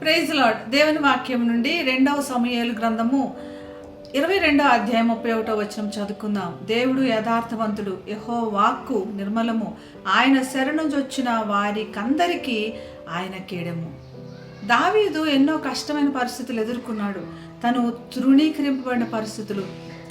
Praise lord దేవుని వాక్యం నుండి రెండవ సమయాలు గ్రంథము ఇరవై రెండవ అధ్యాయం ముప్పై ఒకటో వచనం చదువుకుందాం. దేవుడు యథార్థవంతుడు యహో వాక్కు నిర్మలము. ఆయన శరణుజొచ్చిన వారికందరికీ ఆయన కీడము. దావీదు ఎన్నో కష్టమైన పరిస్థితులు ఎదుర్కొన్నాడు. తను తృణీకరింపబడిన పరిస్థితులు.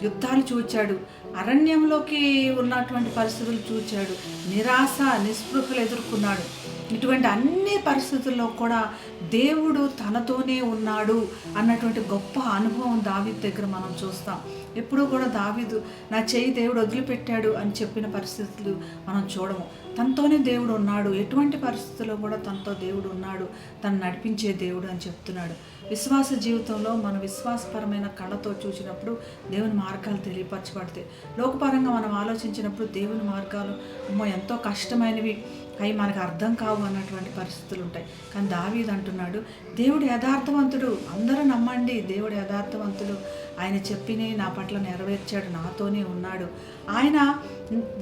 యుద్ధాలు చూచాడు. అరణ్యంలోకి ఉన్నటువంటి పరిస్థితులు చూచాడు. నిరాశ నిస్పృహలు ఎదుర్కొన్నాడు. ఇటువంటి అన్ని పరిస్థితుల్లో కూడా దేవుడు తనతోనే ఉన్నాడు అన్నటువంటి గొప్ప అనుభవం దావీదు దగ్గర మనం చూస్తాం. ఎప్పుడూ కూడా దావీదు నా చేయి దేవుడు వదిలిపెట్టాడు అని చెప్పిన పరిస్థితులు మనం చూడము. తనతోనే దేవుడు ఉన్నాడు. ఎటువంటి పరిస్థితుల్లో కూడా తనతో దేవుడు ఉన్నాడు. తను నడిపించే దేవుడు అని చెప్తున్నాడు. విశ్వాస జీవితంలో మన విశ్వాసపరమైన కళతో చూసినప్పుడు దేవుని మార్గాలు తెలియపరచబడతాయి లోకపరంగా మనం ఆలోచించినప్పుడు దేవుని మార్గాలు అమ్మో ఎంతో కష్టమైనవి. అవి మనకు అర్థం కావు అన్నటువంటి పరిస్థితులు ఉంటాయి. కానీ దావీదు అంటున్నాడు దేవుడు యథార్థవంతుడు. అందరూ నమ్మండి. దేవుడు యథార్థవంతుడు. ఆయన చెప్పినే నా పట్ల నెరవేర్చాడు. నాతోనే ఉన్నాడు. ఆయన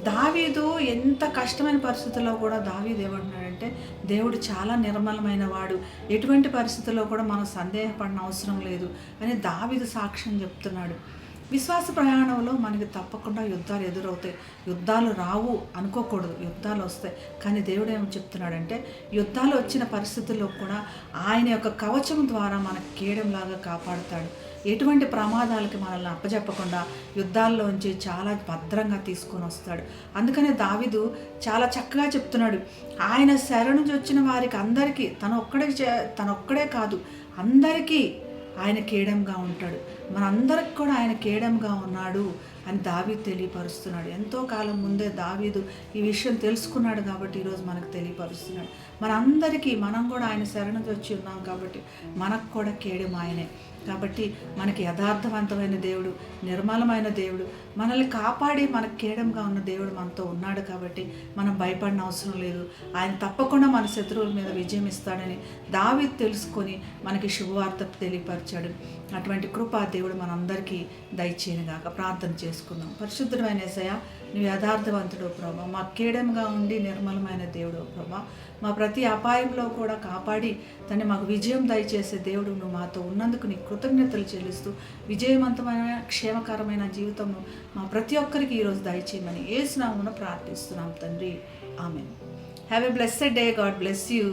దావీదు ఎంత కష్టమైన పరిస్థితుల్లో కూడా దావీదు ఏమంటున్నాడంటే దేవుడు చాలా నిర్మలమైన వాడు. ఎటువంటి పరిస్థితుల్లో కూడా మనం సందేహపడిన అవసరం లేదు. అని దావీదు సాక్ష్యం చెప్తున్నాడు. విశ్వాస ప్రయాణంలో మనకి తప్పకుండా యుద్ధాలు ఎదురవుతాయి. యుద్ధాలు రావు అనుకోకూడదు. యుద్ధాలు వస్తాయి. కానీ దేవుడు ఏమని చెప్తున్నాడంటే యుద్ధాలు వచ్చిన పరిస్థితుల్లో కూడా ఆయన యొక్క కవచం ద్వారా మన కీడంలాగా కాపాడుతాడు. ఎటువంటి ప్రమాదాలకి మనల్ని అప్పజెప్పకుండా యుద్ధాల్లోంచి చాలా భద్రంగా తీసుకొని వస్తాడు. అందుకనే దావిదు చాలా చక్కగా చెప్తున్నాడు. ఆయన శరణు వచ్చిన వారికి అందరికీ తన ఒక్కడే చే- తన ఒక్కడే కాదు అందరికీ ఆయన కేడంగా ఉంటాడు. మనందరికి కూడా ఆయన కేడంగా ఉన్నాడు. అని దావీ తెలియపరుస్తున్నాడు. ఎంతో కాలం ముందే దావీదు ఈ విషయం తెలుసుకున్నాడు కాబట్టి ఈరోజు మనకు తెలియపరుస్తున్నాడు. మనందరికీ మనం కూడా ఆయన శరణు వచ్చి ఉన్నాం కాబట్టి మనకు కూడా కేడం ఆయనే కాబట్టి మనకి యథార్థవంతమైన దేవుడు నిర్మలమైన దేవుడు మనల్ని కాపాడి మనకు కేడంగా ఉన్న దేవుడు మనతో ఉన్నాడు కాబట్టి మనం భయపడిన అవసరం లేదు. ఆయన తప్పకుండా మన శత్రువుల మీద విజయం ఇస్తాడని దావి తెలుసుకొని మనకి శుభవార్త తెలియపరిచాడు. అటువంటి కృప దేవుడు మనందరికీ దయచేయనుగాక. ప్రార్థన చేసుకుందాం. పరిశుద్ధమైన ఏసయ నువ్వు యథార్థవంతుడు ప్రభా. మా కేడంగా ఉండి నిర్మలమైన దేవుడు ప్రభా. మా ప్రతి అపాయంలో కూడా కాపాడి తను మాకు విజయం దయచేసే దేవుడు నువ్వు మాతో ఉన్నందుకు నీ కృతజ్ఞతలు చెల్లిస్తూ విజయవంతమైన క్షేమకరమైన జీవితము మా ప్రతి ఒక్కరికి ఈరోజు దయచేయమని ఏసునామును ప్రార్థిస్తున్నాం తండ్రి. Amen have a blessed day God bless you